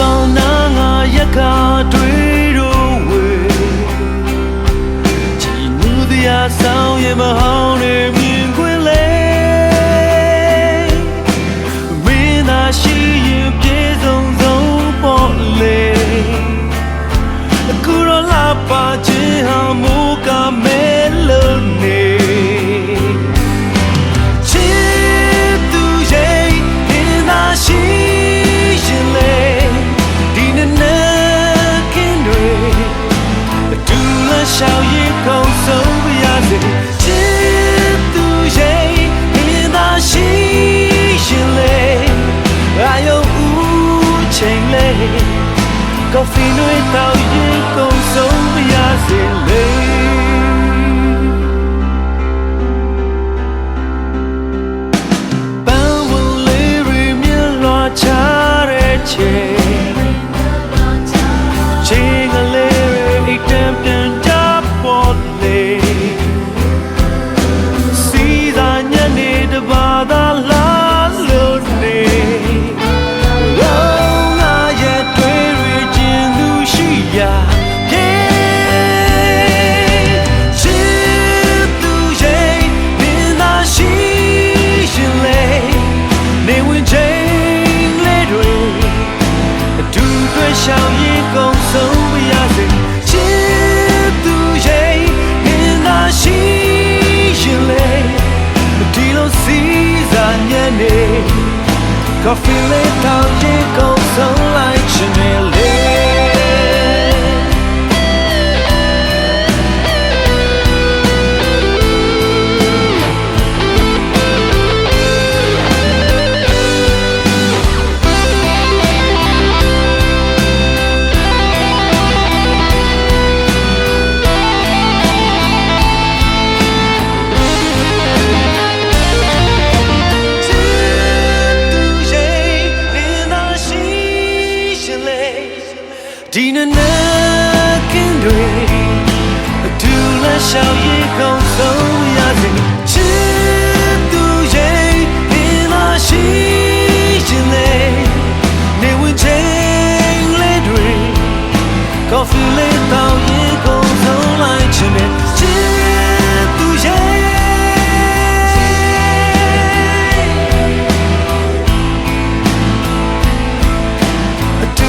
ပေါင်းနာငါရက်ကတွေ့တော့ဝေချီနူတရားဆောင်ရမဟောင်းနေ တူလရှောက်ရကောင်းဆုံးပါရစေချစ်သူရဲ့ဒီနာရှိရင်လေအယုံဦးချိန်လေ Coffee တွေတော Coffee late ဒီနေ့နဲ့ကင်းတွေအတူလက်ရှောက်ရကောင်းဆုံးရစေချစ်သူရဲ့ဒီလာရှိခြင်းလေနေဝင်ချိန်လေးတွေ Coffee လေးတောင်းရကောင်းဆုံးလိုက်ခြင်းနဲ့ချစ်သူရဲ့အတူ